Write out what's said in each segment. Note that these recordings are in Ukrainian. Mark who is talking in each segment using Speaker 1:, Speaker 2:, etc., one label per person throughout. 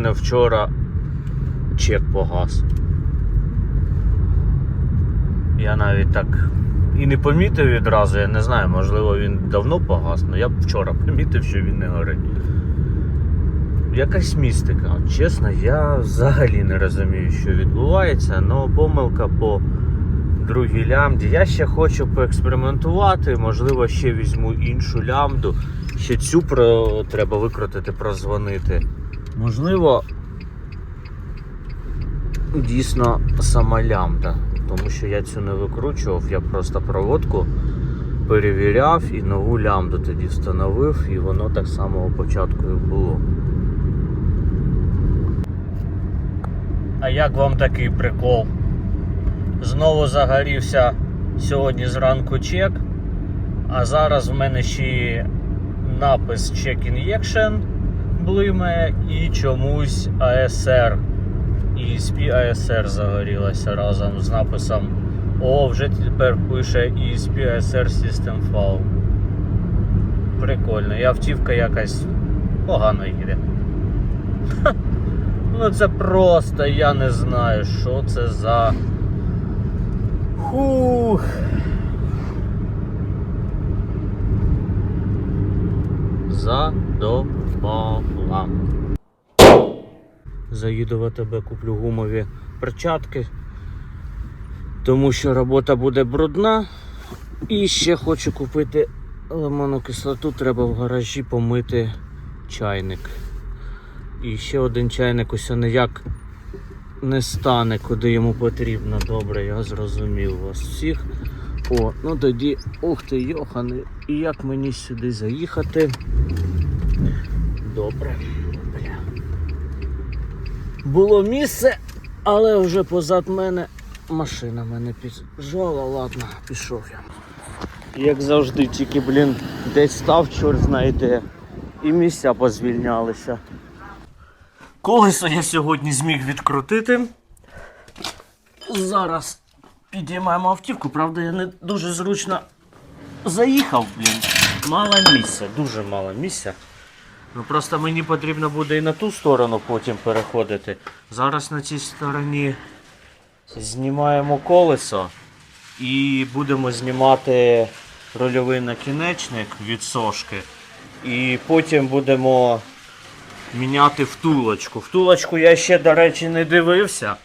Speaker 1: мене вчора чек погас. Я навіть так і не помітив відразу, я не знаю, можливо він давно погас, але я б вчора помітив, що він не горить. Якась містика. Чесно, я взагалі не розумію, що відбувається, але помилка по другій лямді. Я ще хочу поекспериментувати, можливо, ще візьму іншу лямду. Ще цю про... треба викрутити, прозвонити. Можливо, дійсно сама лямда. Тому що я цю не викручував, я просто проводку перевіряв і нову лямду тоді встановив, і воно так само початку і було. А як вам такий прикол? Знову загорівся сьогодні зранку чек, а зараз в мене ще напис Check Injection блимає і чомусь ASR. ESP ASR загорілася разом з написом О, вже тепер пише ESP ASR System Foul. Прикольно, і автівка якась погано їде. Ха. Ну це просто я не знаю, що це за. Хух. Задовбала. Заїду в АТБ, куплю гумові перчатки, тому що робота буде брудна. І ще хочу купити лимонну кислоту, треба в гаражі помити чайник. І ще один чайник усе ніяк не стане, куди йому потрібно. Добре, я зрозумів вас всіх. О, ну тоді, ух ти, йохани, і як мені сюди заїхати? Добре. Бля. Було місце, але вже позад мене машина мене піджала. Ладно, пішов я. Як завжди, тільки, блін, десь став, чорт знайде, і місця позвільнялися. Колесо я сьогодні зміг відкрутити. Зараз підіймаємо автівку, правда, я не дуже зручно заїхав, блін. Мало місця, дуже мало місця. Ну просто мені потрібно буде і на ту сторону потім переходити. Зараз на цій стороні знімаємо колесо і будемо знімати рольовий накінечник від сошки. І потім будемо міняти втулочку. Втулочку я ще, до речі, не дивився.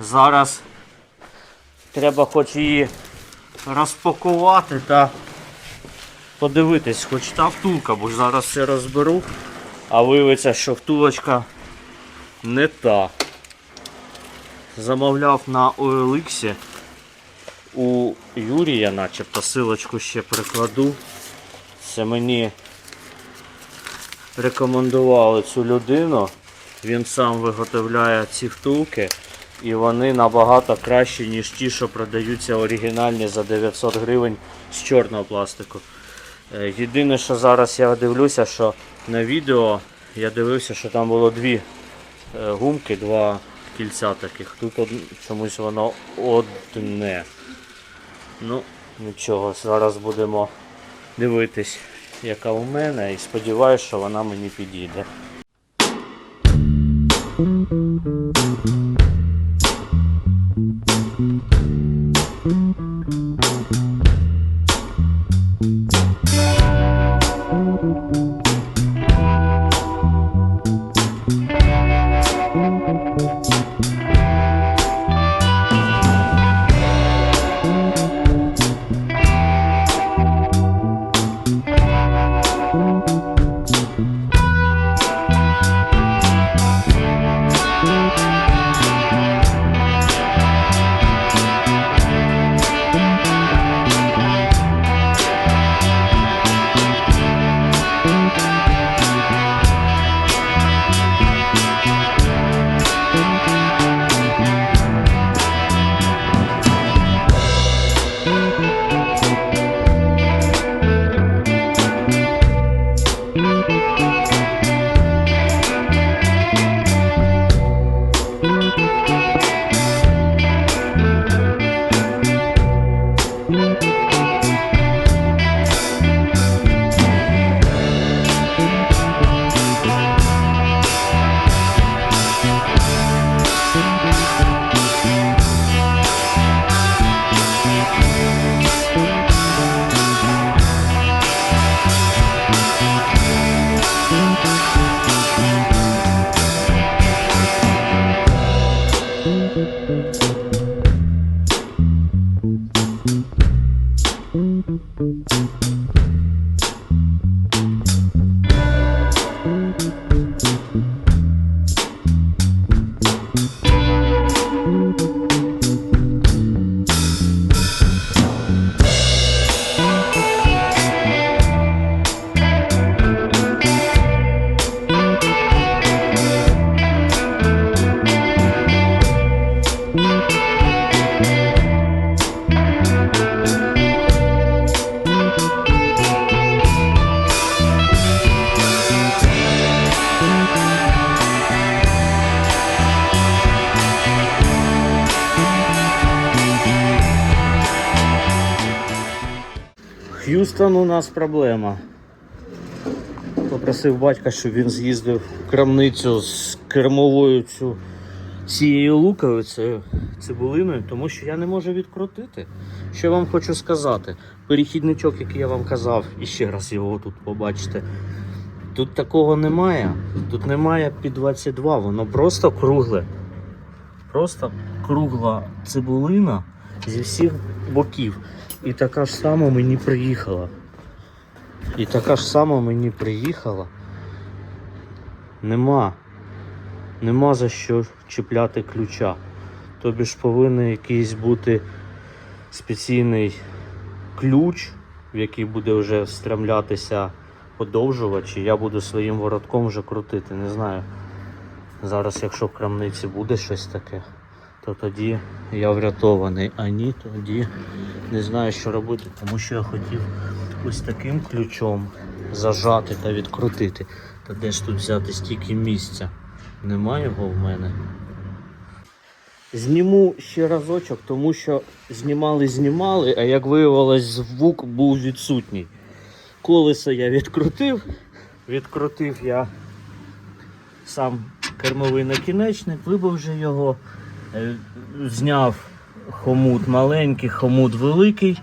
Speaker 1: Зараз треба хоч її розпакувати та подивитись, хоч та втулка, бо зараз все розберу, а виявиться, що втулочка не та. Замовляв на OLX у Юрія, начебто, силочку ще прикладу. Це мені рекомендували цю людину. Він сам виготовляє ці втулки. І вони набагато кращі, ніж ті, що продаються оригінальні за 900 гривень з чорного пластику. Е, єдине, що зараз я дивлюся, що на відео я дивився, що там було дві е, гумки, два кільця таких. Тут чомусь воно одне. Ну, нічого, зараз будемо дивитись, яка у мене, і сподіваюся, що вона мені підійде. Thank you. Х'юстон у нас проблема. Попросив батька, щоб він з'їздив в крамницю з кермовою цю цією луковицею, цибулиною, тому що я не можу відкрутити. Що я вам хочу сказати? Перехідничок, який я вам казав, і ще раз його тут побачите. Тут такого немає. Тут немає під 22, воно просто кругле. Просто кругла цибулина зі всіх боків. І така ж сама мені приїхала. І така ж сама мені приїхала. Нема. Нема за що чіпляти ключа. Тобі ж повинен якийсь бути спеційний ключ, в який буде вже встремлятися подовжувач, і я буду своїм воротком вже крутити. Не знаю. Зараз, якщо в крамниці буде щось таке, то тоді я врятований. А ні, тоді не знаю, що робити, тому що я хотів ось таким ключом зажати та відкрутити. Та де ж тут взяти стільки місця? Нема його в мене. Зніму ще разочок, тому що знімали, знімали, а як виявилось, звук був відсутній. Колесо я відкрутив, відкрутив я сам кермовий накінечник, вибив вже його, зняв хомут маленький, хомут великий,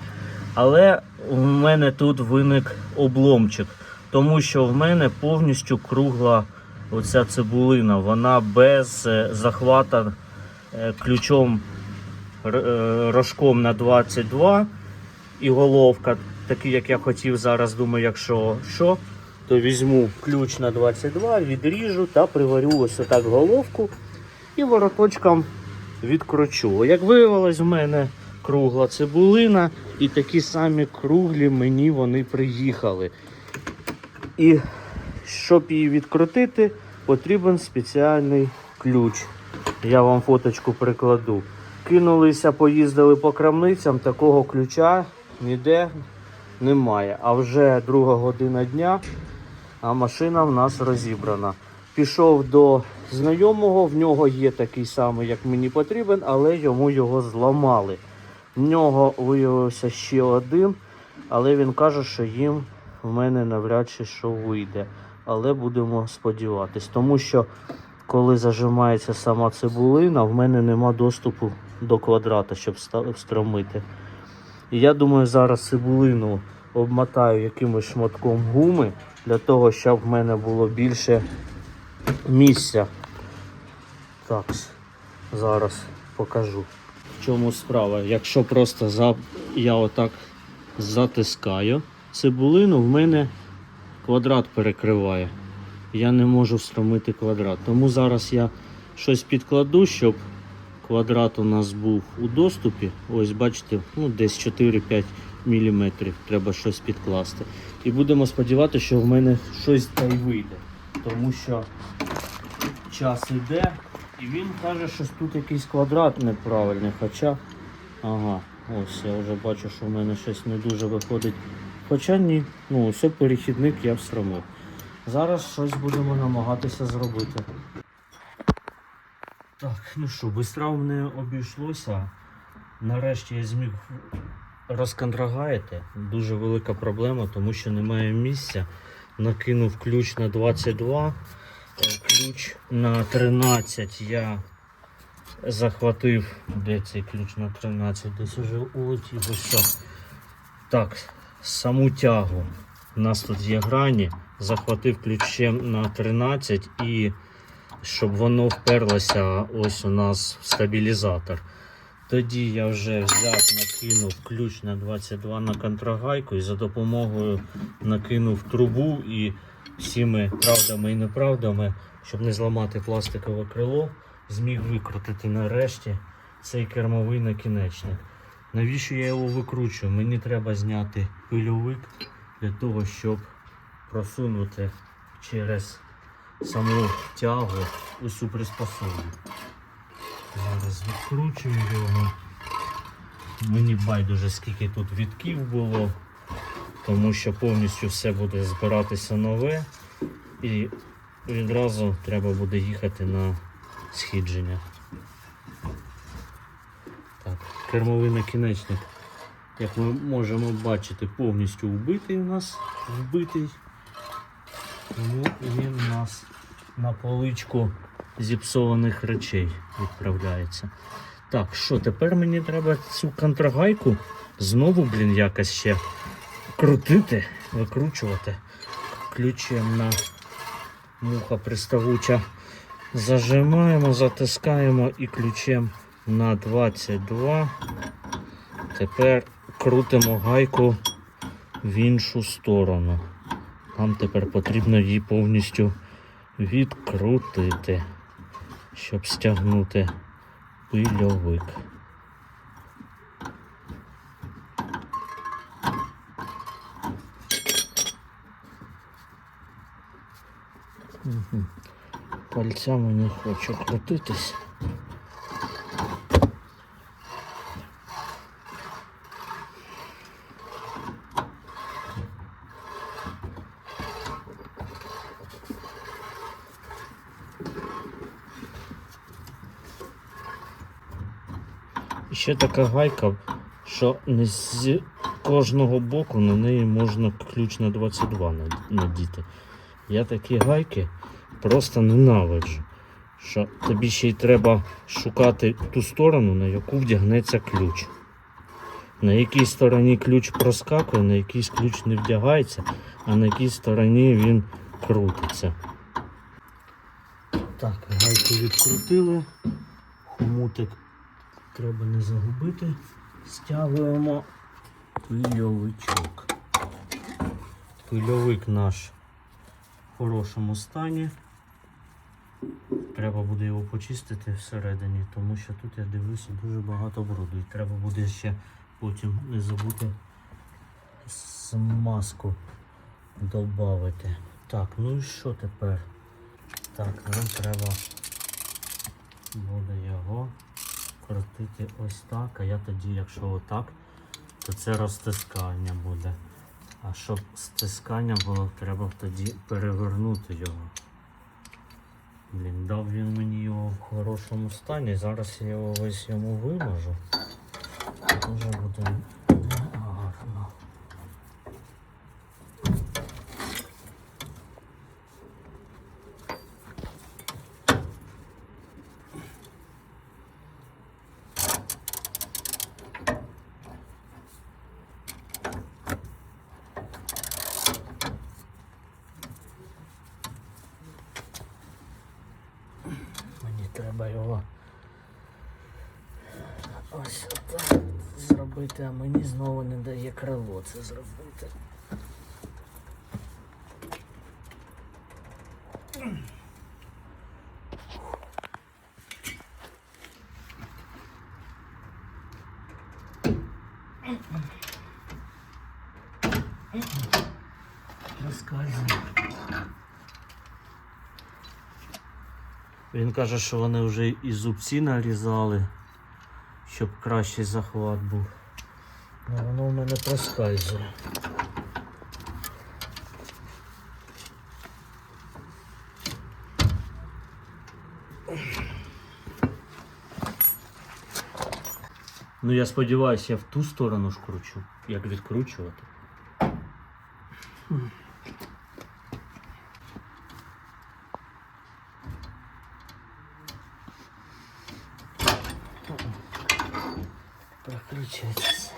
Speaker 1: але в мене тут виник обломчик, тому що в мене повністю кругла оця цибулина, вона без е, захвата е, ключом е, рожком на 22 і головка, такий як я хотів зараз, думаю, якщо що, то візьму ключ на 22, відріжу та приварю ось отак головку і вороточком відкручу. Як виявилось, в мене кругла цибулина і такі самі круглі мені вони приїхали. І щоб її відкрутити, потрібен спеціальний ключ. Я вам фоточку прикладу. Кинулися, поїздили по крамницям, такого ключа ніде немає. А вже друга година дня, а машина в нас розібрана. Пішов до знайомого, в нього є такий самий, як мені потрібен, але йому його зламали. В нього виявився ще один, але він каже, що їм в мене навряд чи що вийде. Але будемо сподіватись, тому що коли зажимається сама цибулина, в мене нема доступу до квадрата, щоб встромити. Я думаю, зараз цибулину обмотаю якимось шматком гуми для того, щоб в мене було більше місця. Так, зараз покажу. В чому справа? Якщо просто за... я отак затискаю цибулину, в мене квадрат перекриває. Я не можу встромити квадрат. Тому зараз я щось підкладу, щоб квадрат у нас був у доступі. Ось бачите, ну десь 4-5 мм треба щось підкласти. І будемо сподіватися, що в мене щось та й вийде. Тому що час іде, і він каже, що тут якийсь квадрат неправильний. Хоча, ага, ось я вже бачу, що в мене щось не дуже виходить. Хоча ні, ну ось перехідник я встромив. Зараз щось будемо намагатися зробити. Так, ну що, бистра не обійшлося. Нарешті я зміг розконтрагаяти. Дуже велика проблема, тому що немає місця. Накинув ключ на 22, е, ключ на 13 я захватив. Де цей ключ на 13? Десь уже. Ось що. Так, саму тягу. У нас тут є грані. Захватив ключем на 13 і щоб воно вперлося ось у нас в стабілізатор. Тоді я вже взяв, накинув ключ на 22 на контрагайку і за допомогою накинув трубу і всіми правдами і неправдами, щоб не зламати пластикове крило, зміг викрутити нарешті цей кермовий накінечник. Навіщо я його викручую? Мені треба зняти пильовик для того, щоб просунути через саму тягу усю приспособу. Зараз відкручую його. Мені байдуже скільки тут відків було, тому що повністю все буде збиратися нове і відразу треба буде їхати на східження. Так, кермовий накінечник, як ми можемо бачити, повністю вбитий у нас, вбитий. Тому він у нас на поличку зіпсованих речей відправляється. Так, що тепер мені треба цю контрагайку знову, блін, якось ще крутити, викручувати. Ключем на муха приставуча. Зажимаємо, затискаємо і ключем на 22. Тепер крутимо гайку в іншу сторону. Нам тепер потрібно її повністю відкрутити, щоб стягнути пильовик. Пальцями не хочу крутитись. Ще така гайка, що не з кожного боку на неї можна ключ на 22 надіти. Я такі гайки просто ненавиджу. Що тобі ще й треба шукати ту сторону, на яку вдягнеться ключ. На якій стороні ключ проскакує, на якійсь ключ не вдягається, а на якій стороні він крутиться. Так, гайку відкрутили. Хомутик треба не загубити. Стягуємо пильовичок. Пильовик наш в хорошому стані. Треба буде його почистити всередині, тому що тут я дивлюся дуже багато бруду. І треба буде ще потім не забути смазку додати. Так, ну і що тепер? Так, нам треба буде його крутити ось так. А я тоді, якщо отак, то це розтискання буде. А щоб стискання було, треба тоді перевернути його. Блін, дав він мені його в хорошому стані. Зараз я його весь йому вимажу. Дуже буде гарно. Мені треба його ось отак зробити, а мені знову не дає крило це зробити. Він каже, що вони вже і зубці нарізали, щоб кращий захват був. Ну, воно в мене проскальзує. Ну я сподіваюся, я в ту сторону ж кручу, як відкручувати. Прокручується.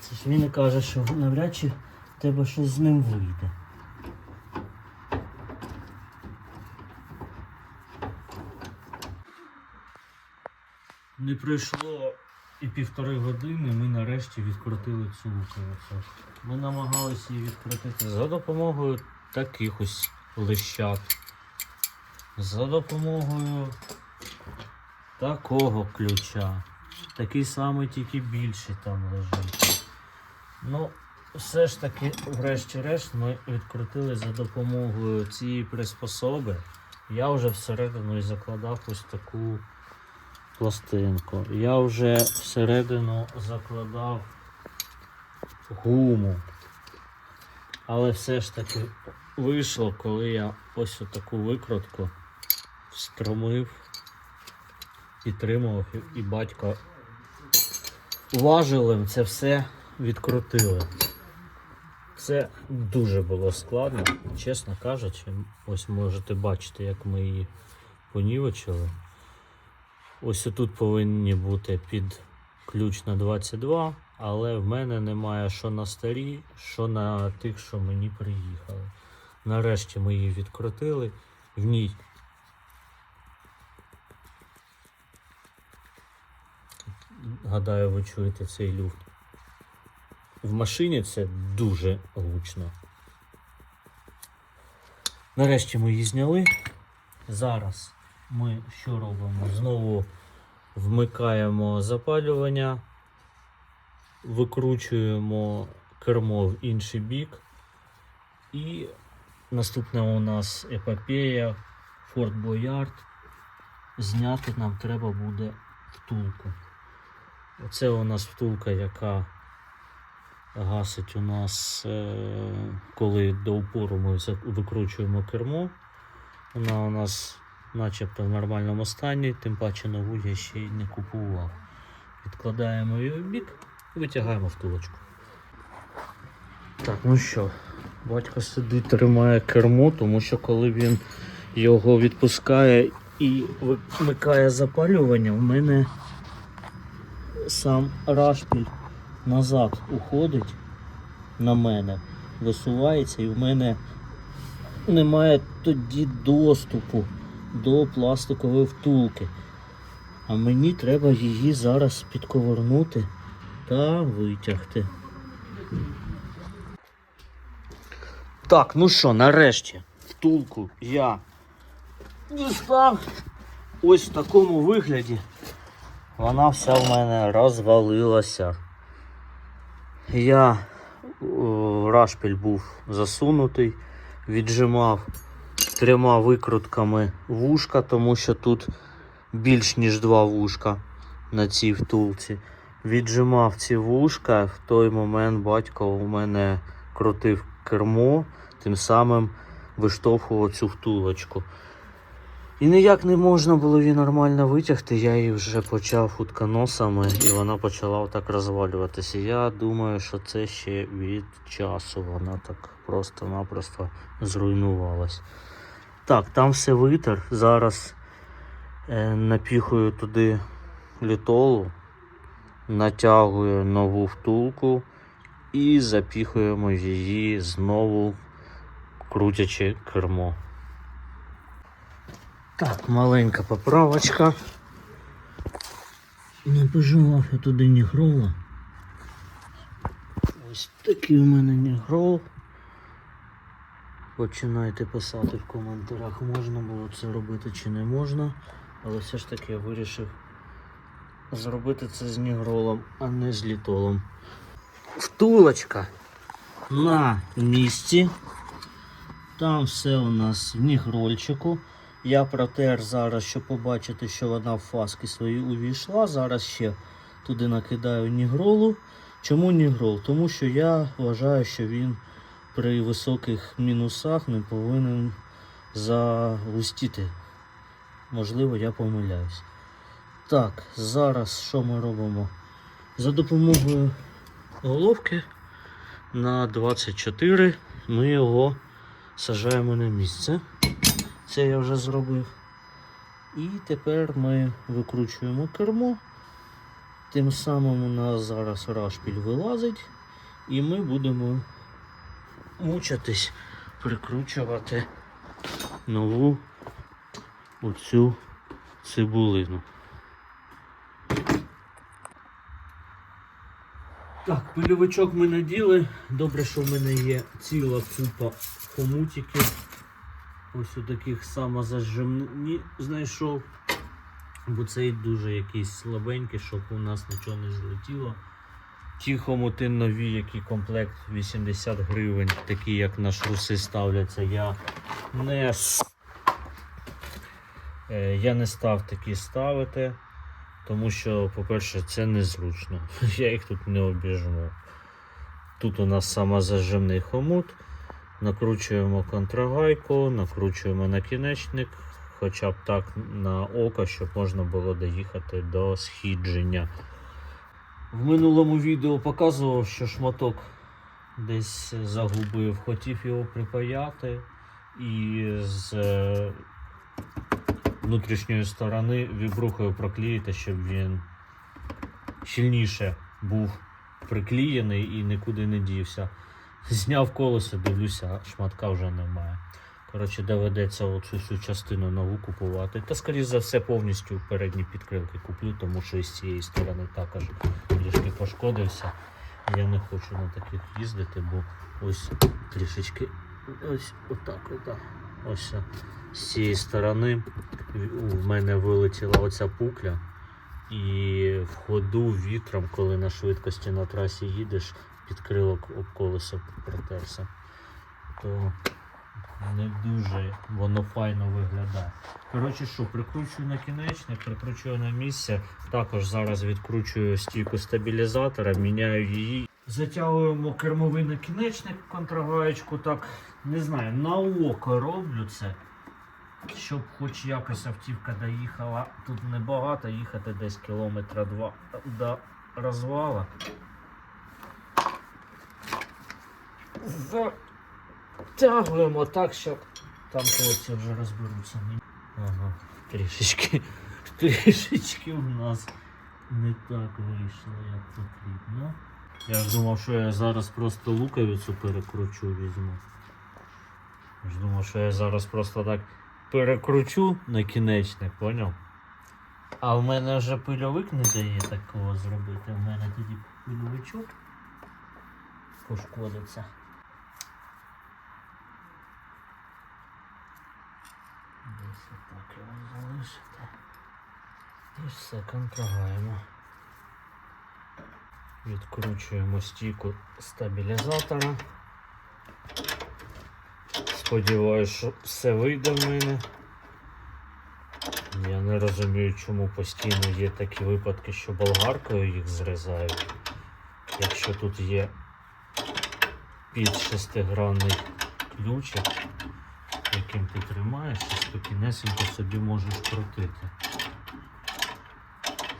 Speaker 1: Це ж він каже, що навряд чи в тебе щось з ним вийде. Не пройшло і півтори години, ми нарешті відкрутили цю луковицю. Ми намагалися її відкрутити за допомогою таких ось лищат. За допомогою такого ключа. Такий самий, тільки більший там лежить. Ну, все ж таки, врешті-решт, ми відкрутили за допомогою цієї приспособи. Я вже всередину і закладав ось таку пластинку. Я вже всередину закладав гуму. Але все ж таки вийшло, коли я ось таку викрутку встромив, підтримував і- батько важелем це все відкрутили. Це дуже було складно, чесно кажучи. Ось можете бачити, як ми її понівечили. Ось тут повинні бути під ключ на 22, але в мене немає що на старі, що на тих, що мені приїхали. Нарешті ми її відкрутили. В ній гадаю, ви чуєте цей люфт. В машині це дуже гучно. Нарешті ми її зняли. Зараз ми що робимо? Знову вмикаємо запалювання, викручуємо кермо в інший бік. І наступна у нас епопея Ford Boyard. Зняти нам треба буде втулку. Оце у нас втулка, яка гасить у нас, е, коли до упору ми викручуємо кермо. Вона у нас начебто в нормальному стані, тим паче нову я ще й не купував. Відкладаємо її в бік і витягаємо втулочку. Так, ну що, батько сидить, тримає кермо, тому що коли він його відпускає і вимикає запалювання, в мене сам рашпіль назад уходить на мене, висувається, і в мене немає тоді доступу до пластикової втулки. А мені треба її зараз підковернути та витягти. Так, ну що, нарешті втулку я дістав ось в такому вигляді. Вона вся в мене розвалилася. Я о, рашпіль був засунутий, віджимав трьома викрутками вушка, тому що тут більш ніж два вушка на цій втулці. Віджимав ці вушка, в той момент батько у мене крутив кермо, тим самим виштовхував цю втулочку. І ніяк не можна було її нормально витягти, я її вже почав утконосами і вона почала отак розвалюватися. Я думаю, що це ще від часу. Вона так просто-напросто зруйнувалась. Так, там все витер. Зараз е, напіхую туди літолу, натягую нову втулку і запіхуємо її знову крутячи кермо. Так, маленька поправочка. Не пожелав я туди нігрола. Ось такий у мене нігрол. Починайте писати в коментарях, можна було це робити чи не можна. Але все ж таки я вирішив зробити це з нігролом, а не з літолом. Втулочка на місці. Там все у нас в нігрольчику. Я протер зараз, щоб побачити, що вона в фаски свої увійшла. Зараз ще туди накидаю нігролу. Чому нігрол? Тому що я вважаю, що він при високих мінусах не повинен загустіти. Можливо, я помиляюсь. Так, зараз що ми робимо? За допомогою головки на 24 ми його сажаємо на місце. Це я вже зробив. І тепер ми викручуємо кермо. Тим самим у нас зараз рашпіль вилазить, і ми будемо мучитись прикручувати нову оцю цибулину. Так, пильовичок ми наділи. Добре, що в мене є ціла купа хомутиків. Ось у таких самозажимні знайшов. Бо цей дуже якийсь слабенький, щоб у нас нічого не злетіло. Ті хомути нові, які комплект 80 гривень, такі як на шруси ставляться, я не, е, я не став такі ставити, тому що, по-перше, це незручно. Я їх тут не обіжму. Тут у нас самозажимний хомут. Накручуємо контрагайку, накручуємо накінечник, хоча б так на око, щоб можна було доїхати до східження. В минулому відео показував, що шматок десь загубив, хотів його припаяти і з е, внутрішньої сторони вібрухою проклеїти, щоб він щільніше був приклеєний і нікуди не дівся. Зняв колесо, дивлюся, шматка вже немає. Коротше, доведеться оцю всю частину нову купувати. Та, скоріш за все, повністю передні підкрилки куплю, тому що із цієї сторони також трішки пошкодився. Я не хочу на таких їздити, бо ось трішечки ось отак. отак. Ось з цієї сторони в мене вилетіла оця пукля. І в ходу вітром, коли на швидкості на трасі їдеш, підкрилок об колесо протерся. То не дуже воно файно виглядає. Коротше, що, прикручую накінечник, прикручую на місце. Також зараз відкручую стійку стабілізатора, міняю її. Затягуємо кермовий накінечник, контрагаєчку, так не знаю, на око роблю це. Щоб хоч якось автівка доїхала. Тут небагато їхати десь кілометра два до розвала. Затягуємо так, щоб там хлопці вже розберуться. Ага, трішечки, трішечки у нас не так вийшло, як потрібно. Я ж думав, що я зараз просто луковицю перекручу візьму. Я ж думав, що я зараз просто так перекручу накінечник, поняв? А в мене вже пильовик не дає такого зробити. У мене тоді пильовичок пошкодиться. Отак його залишити. І все, контрогаємо. Відкручуємо стійку стабілізатора. Сподіваюсь, що все вийде в мене. Я не розумію, чому постійно є такі випадки, що болгаркою їх зрізають. Якщо тут є під шестигранний ключик, яким ти тримаєш і спокійнесенько собі можеш крутити.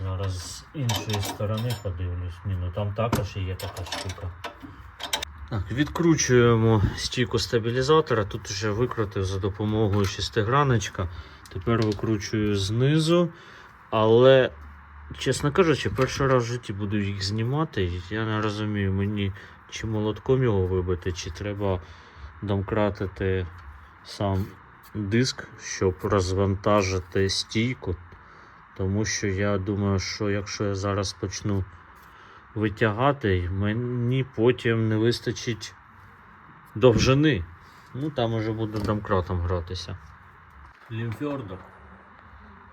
Speaker 1: Зараз з іншої сторони подивлюсь. Ні, ну там також є така штука. Так, відкручуємо стійку стабілізатора. Тут вже викрутив за допомогою шестиграночка. Тепер викручую знизу. Але, чесно кажучи, перший раз в житті буду їх знімати. Я не розумію, мені чи молотком його вибити, чи треба домкратити сам диск, щоб розвантажити стійку. Тому що я думаю, що якщо я зараз почну витягати, мені потім не вистачить довжини. Ну там уже буду домкратом гратися. Лімфьордер,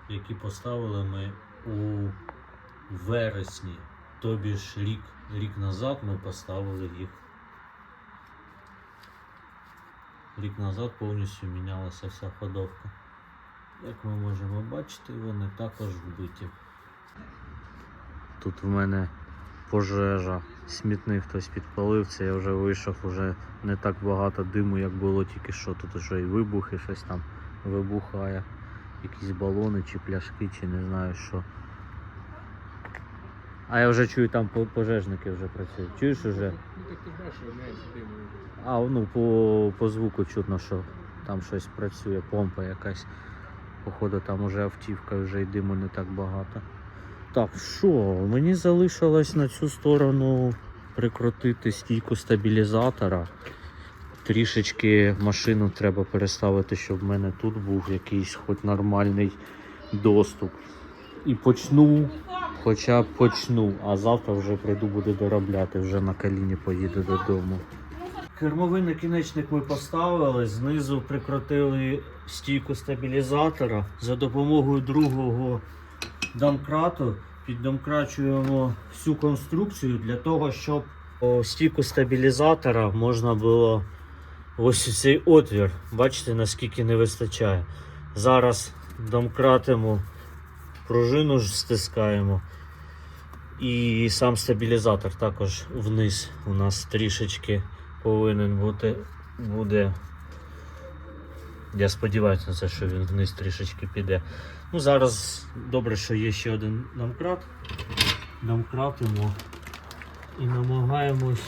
Speaker 1: які поставили ми у вересні, тобі ж рік, рік назад ми поставили їх. Рік назад повністю мінялася вся ходовка. Як ми можемо бачити, вони також вбиті. Тут в мене пожежа, смітник хтось підпалив, це я вже вийшов, вже не так багато диму, як було тільки що. Тут вже і вибухи, щось там вибухає. Якісь балони чи пляшки, чи не знаю що. А я вже чую, там пожежники вже працюють. Чуєш вже?
Speaker 2: Ну так ти ж бачиш, виявляється диму.
Speaker 1: А ну по, по звуку чутно, що там щось працює, помпа якась. Походу там уже автівка, вже й диму не так багато. Так, що, мені залишилось на цю сторону прикрутити стійку стабілізатора. Трішечки машину треба переставити, щоб в мене тут був якийсь хоч нормальний доступ. І почну хоча почну, а завтра вже прийду, буду доробляти, вже на коліні поїду додому. Кермовий накінечник ми поставили, знизу прикрутили стійку стабілізатора. За допомогою другого домкрату піддомкрачуємо всю конструкцію для того, щоб стійку стабілізатора можна було ось цей отвір. Бачите, наскільки не вистачає. Зараз домкратимо, пружину ж стискаємо. І сам стабілізатор також вниз у нас трішечки повинен бути буде. Я сподіваюся на це, що він вниз трішечки піде. Ну, зараз добре, що є ще один домкрат. Домкратимо і намагаємось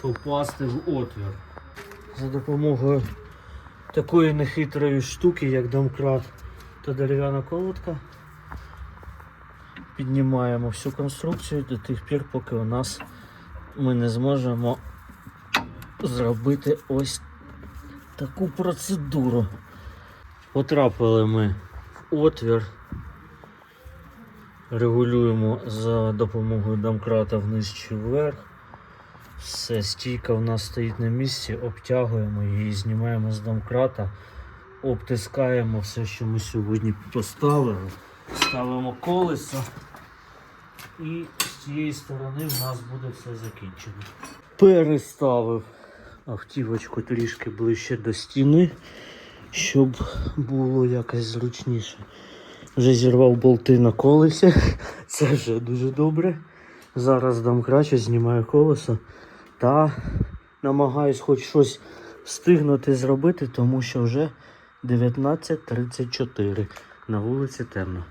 Speaker 1: попасти в отвір. За допомогою такої нехитрої штуки, як домкрат та дерев'яна колодка. Піднімаємо всю конструкцію до тих пір, поки у нас ми не зможемо зробити ось таку процедуру. Потрапили ми в отвір, регулюємо за допомогою домкрата вниз чи вверх. Все, стійка в нас стоїть на місці, обтягуємо її, знімаємо з домкрата, обтискаємо все, що ми сьогодні поставили, ставимо колесо і з цієї сторони в нас буде все закінчено. Переставив автівочку трішки ближче до стіни, щоб було якось зручніше. Вже зірвав болти на колесі, це вже дуже добре. Зараз дам краще, знімаю колесо та намагаюсь хоч щось встигнути зробити, тому що вже 19.34 на вулиці темно.